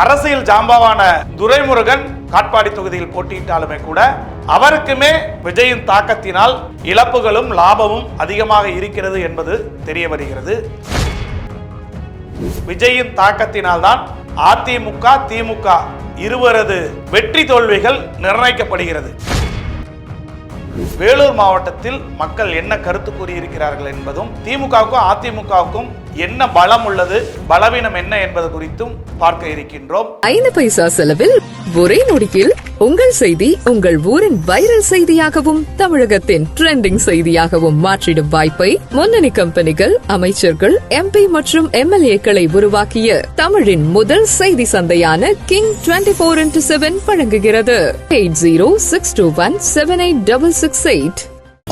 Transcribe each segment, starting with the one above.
அரசியல் ஜாம்பவான துரைமுருகன் காட்பாடி தொகுதியில் போட்டியிட்டாலுமே கூட அவருக்குமே விஜயின் தாக்கத்தினால் இழப்புகளும் லாபமும் அதிகமாக இருக்கிறது என்பது தெரிய வருகிறது. விஜயின் தாக்கத்தினால்தான் அதிமுக திமுக இருவரது வெற்றி தோல்விகள் நிர்ணயிக்கப்படுகிறது. வேலூர் மாவட்டத்தில் மக்கள் என்ன கருத்து கூறியிருக்கிறார்கள் என்பதும் திமுகவுக்கும் அதிமுகவுக்கும் என்ன பலம் உள்ளது பலவீனம் என்ன என்பது குறித்தும் பார்க்க இருக்கின்றோம். ஐந்து பைசா செலவில் ஒரே நொடியில் உங்கள் செய்தி உங்கள் ஊரின் வைரல் செய்தியாகவும் தமிழகத்தின் ட்ரெண்டிங் செய்தியாகவும் மாற்றிடும் வாய்ப்பை முன்னணி கம்பெனிகள் அமைச்சர்கள் எம்பி மற்றும் எம்எல்ஏக்களை உருவாக்கிய தமிழின் முதல் செய்தி சந்தையான King twenty four into seven வழங்குகிறது. Eight zero six two one seven eight double six eight.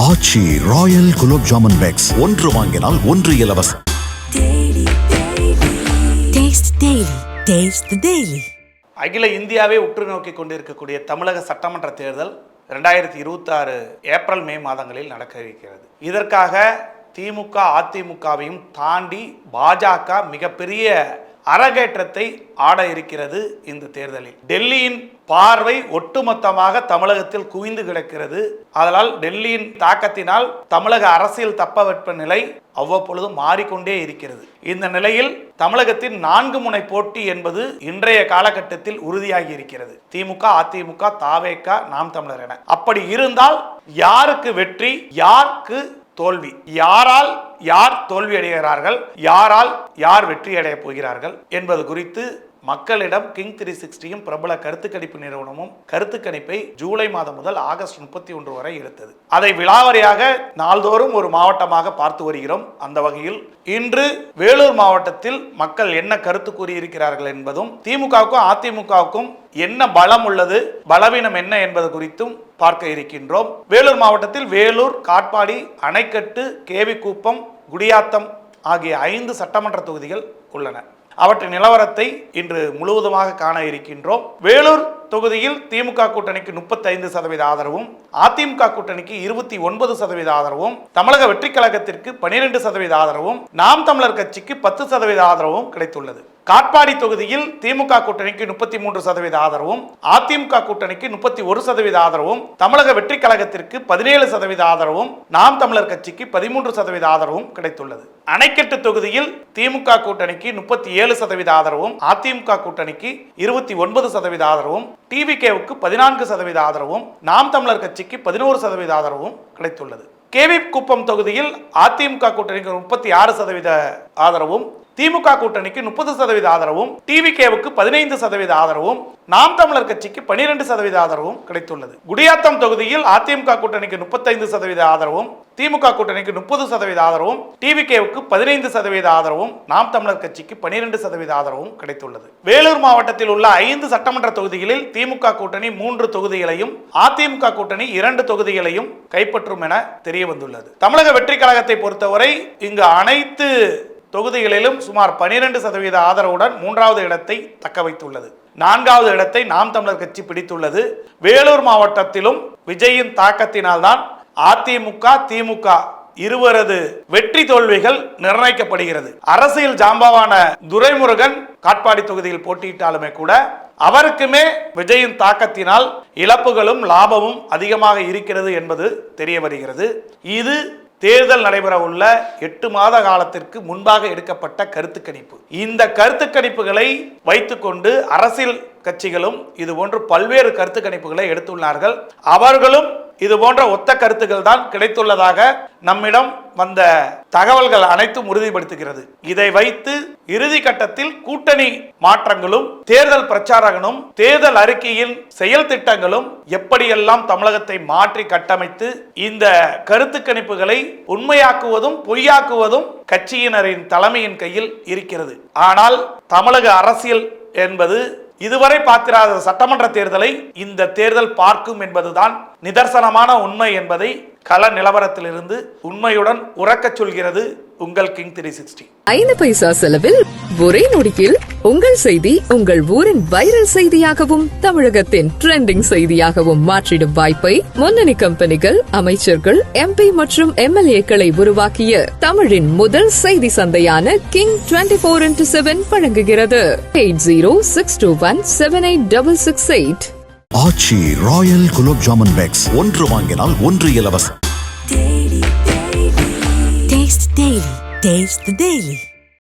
Aachi royal gulab jamun packs ஒன்று வாங்கினால் ஒன்று இலவசம். டெய்லி டேஸ்ட் டெய்லி அகில இந்தியாவே உற்று நோக்கி கொண்டிருக்கக்கூடிய தமிழக சட்டமன்ற தேர்தல் ரெண்டாயிரத்தி இருபத்தாறு ஏப்ரல் மே மாதங்களில் நடக்க இருக்கிறது. இதற்காக திமுக அதிமுகவையும் தாண்டி பாஜக மிகப்பெரிய அரங்கேற்றத்தை ஆட இருக்கிறது இந்த தேர்தலில். டெல்லியின் பார்வை ஒட்டுமொத்தமாக தமிழகத்தில் குவிந்து கிடக்கிறது. அதனால் டெல்லியின் தாக்கத்தினால் தமிழக அரசியல் தப்பவெட்ப நிலை அவ்வப்பொழுது மாறிக்கொண்டே இருக்கிறது. இந்த நிலையில் தமிழகத்தின் நான்கு முனை போட்டி என்பது இன்றைய காலகட்டத்தில் உறுதியாகி இருக்கிறது. திமுக அதிமுக தாவேக நாம் தமிழர் என. அப்படி இருந்தால் யாருக்கு வெற்றி யாருக்கு தோல்வி? யாரால் யார் தோல்வி அடைகிறார்கள் யாரால் யார் வெற்றி அடையப் போகிறார்கள்? என்பது குறித்து மக்களிடம் கிங் த்ரீ சிக்ஸ்டியும் பிரபல கருத்து கணிப்பு நிறுவனமும் கருத்து கணிப்பை ஜூலை மாதம் முதல் ஆகஸ்ட் முப்பத்தி ஒன்று வரை எடுத்தது. அதை விழாவறியாக நாள்தோறும் ஒரு மாவட்டமாக பார்த்து வருகிறோம். அந்த வகையில் இன்று வேலூர் மாவட்டத்தில் மக்கள் என்ன கருத்து கூறியிருக்கிறார்கள் என்பதும் திமுகவுக்கும் அதிமுகவுக்கும் என்ன பலம் உள்ளது பலவீனம் என்ன என்பது குறித்தும் பார்க்க இருக்கின்றோம். வேலூர் மாவட்டத்தில் வேலூர் காட்பாடி அணைக்கட்டு கேவிக்குப்பம் குடியாத்தம் ஆகிய ஐந்து சட்டமன்ற தொகுதிகள் உள்ளன. அவற்றின் நிலவரத்தை இன்று முழுவதுமாக காண இருக்கின்றோம். வேலூர் தொகுதியில் திமுக கூட்டணிக்கு முப்பத்தைந்து சதவீத ஆதரவும் அதிமுக கூட்டணிக்கு இருபத்தி ஒன்பது சதவீத ஆதரவும் தமிழக வெற்றி கழகத்திற்கு பனிரெண்டு சதவீத ஆதரவும் நாம் தமிழர் கட்சிக்கு பத்து சதவீத ஆதரவும் கிடைத்துள்ளது. காட்பாடி தொகுதியில் திமுக கூட்டணிக்கு முப்பத்தி மூன்று சதவீத ஆதரவும் அதிமுக கூட்டணிக்கு முப்பத்தி ஒரு சதவீத ஆதரவும் தமிழக வெற்றி கழகத்திற்கு பதினேழு சதவீத ஆதரவும் நாம் தமிழர் கட்சிக்கு பதிமூன்று சதவீத ஆதரவும் கிடைத்துள்ளது. அணைக்கட்டு தொகுதியில் திமுக கூட்டணிக்கு முப்பத்தி ஏழு சதவீத ஆதரவும் அதிமுக கூட்டணிக்கு இருபத்தி ஒன்பது சதவீத ஆதரவும் டிவிகேவுக்கு பதினான்கு சதவீத ஆதரவும் நாம் தமிழர் கட்சிக்கு பதினோரு சதவீத ஆதரவும் கிடைத்துள்ளது. கேவி குப்பம் தொகுதியில் அதிமுக கூட்டணிக்கு முப்பத்தி ஆறு சதவீத ஆதரவும் திமுக கூட்டணிக்கு முப்பது சதவீத ஆதரவும் டிவிகேவுக்கு பதினைந்து சதவீத ஆதரவும் நாம் தமிழர் கட்சிக்கு பனிரெண்டு சதவீத ஆதரவும் கிடைத்துள்ளது. குடியாத்தம் தொகுதியில் அதிமுக கூட்டணிக்கு முப்பத்தைந்து சதவீத ஆதரவும் திமுக கூட்டணிக்கு முப்பது சதவீத ஆதரவும் டிவிகேவுக்கு பதினைந்து சதவீத ஆதரவும் நாம் தமிழர் கட்சிக்கு பனிரெண்டு சதவீத ஆதரவும் கிடைத்துள்ளது. வேலூர் மாவட்டத்தில் உள்ள ஐந்து சட்டமன்ற தொகுதிகளில் திமுக கூட்டணி மூன்று தொகுதிகளையும் அதிமுக கூட்டணி இரண்டு தொகுதிகளையும் கைப்பற்றும் என தெரிய வந்துள்ளது தமிழக வெற்றி கழகத்தை பொறுத்தவரை இங்கு அனைத்து தொகுதிகளிலும் சுமார் பனிரெண்டு சதவீத ஆதரவுடன் மூன்றாவது இடத்தை தக்க வைத்துள்ளது. நான்காவது இடத்தை நாம் தமிழர் கட்சி பிடித்துள்ளது. வேலூர் மாவட்டத்திலும் விஜயின் தாக்கத்தினால்தான் அதிமுக திமுக இருவரது வெற்றி தோல்விகள் நிர்ணயிக்கப்படுகிறது. அரசியல் ஜாம்பவான துரைமுருகன் காட்பாடி தொகுதியில் போட்டியிட்டாலுமே கூட அவருக்குமே விஜயின் தாக்கத்தினால் இழப்புகளும் லாபமும் அதிகமாக இருக்கிறது என்பது தெரிய வருகிறது. இது தேர்தல் நடைபெற உள்ள எட்டு மாத காலத்திற்கு முன்பாக எடுக்கப்பட்ட கருத்து கணிப்பு இந்த கருத்து கணிப்புகளை வைத்துக்கொண்டு அரசியல் கட்சிகளும் இது போன்று பல்வேறு கருத்து கணிப்புகளை எடுத்துள்ளார்கள். அவர்களும் இது போன்ற ஒத்த கருத்துக்கள் தான் கிடைத்துள்ளதாக நம்மிடம் வந்த தகவல்கள் அனைத்தும் உறுதிப்படுத்துகிறது. இதை வைத்து இறுதி கட்டத்தில் கூட்டணி மாற்றங்களும் தேர்தல் பிரச்சாரங்களும் தேர்தல் அறிக்கையின் செயல் திட்டங்களும் எப்படியெல்லாம் தமிழகத்தை மாற்றி கட்டமைத்து இந்த கருத்து கணிப்புகளை உண்மையாக்குவதும் பொய்யாக்குவதும் கட்சியினரின் தலைமையின் கையில் இருக்கிறது. ஆனால் தமிழக அரசியல் என்பது இதுவரை பார்த்திராத சட்டமன்ற தேர்தலை இந்த தேர்தல் பார்க்கும் என்பதுதான் நிதர்சனமான உண்மை என்பதை கள நிலவரத்திலிருந்து உண்மையுடன் உறக்கச் சொல்கிறது உங்கள் கிங் த்ரீ சிக்ஸ்டி. ஐந்து பைசா செலவில் ஒரே நொடியில் உங்கள் செய்தி உங்கள் ஊரின் வைரல் செய்தியாகவும் தமிழகத்தின் ட்ரெண்டிங் செய்தியாகவும் மாற்றிடும் வாய்ப்பை முன்னணி கம்பெனிகள் அமைச்சர்கள் எம்பி மற்றும் எம்எல்ஏக்களை உருவாக்கிய தமிழின் முதல் செய்தி சந்தையான King twenty four into seven வழங்குகிறது eight zero six two one seven eight double six eight Aachi royal gulab jamun packs ஒன்று வாங்கினால் ஒன்று இலவசம் Taste the Daily. Taste the Daily.